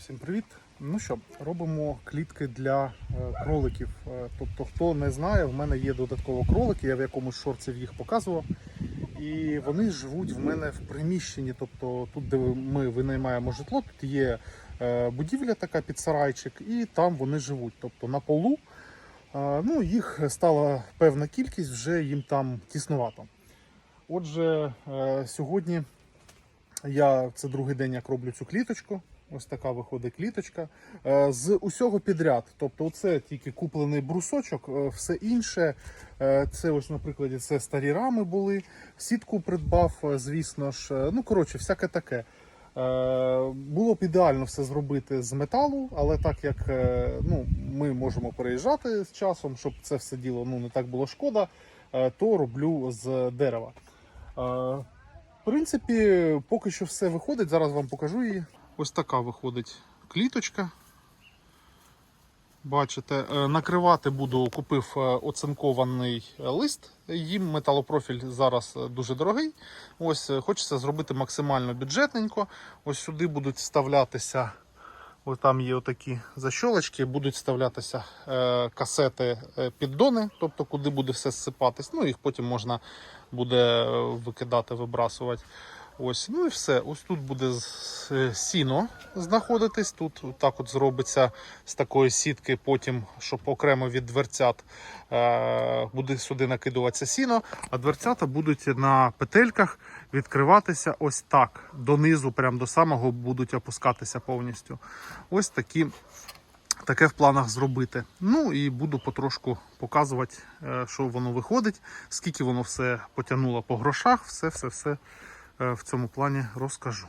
Всім привіт! Ну що, робимо клітки для е, кроликів. Е, Тобто, хто не знає, в мене є додатково кролики, я в якомусь шорці їх показував. І вони живуть в мене в приміщенні. Тобто тут, де ми винаймаємо житло, тут є е, будівля така під сарайчик, і там вони живуть. Тобто на полу. Ну, їх стала певна кількість, вже їм там тіснувато. Отже, сьогодні я це другий день, як роблю цю кліточку. Ось така виходить кліточка. Е, З усього підряд. Тобто, це тільки куплений брусочок, е, все інше. е, Це ось, наприклад, це старі рами були. Сітку придбав, звісно ж. Ну, коротше, всяке таке. Було б ідеально все зробити з металу, але так як ну, ми можемо переїжджати з часом, щоб це все діло ну, не так було шкода, то роблю з дерева. В принципі, поки що все виходить. Зараз вам покажу її. Ось така виходить кліточка. Бачите, е, накривати буду, купив е, оцинкований лист. Їм металопрофіль зараз е, дуже дорогий. Ось хочеться зробити максимально бюджетненько. Ось сюди будуть вставлятися. Ось там є отакі защолочки, будуть вставлятися е, касети е, піддони, тобто куди буде все зсипатись. Ну їх потім можна буде е, викидати, вибрасувати. Ось, ну і все. Ось тут буде е, сіно знаходитись. Тут так от зробиться з такої сітки, потім, щоб окремо від дверцят е, буде сюди накидуватися сіно, а дверцята будуть на петельках відкриватися ось так. Донизу, прямо до самого будуть опускатися повністю. Ось такі. Таке в планах зробити. Ну і буду потрошку показувати, е, що воно виходить, скільки воно все потягнуло по грошах, все, все, все в цьому плані розкажу.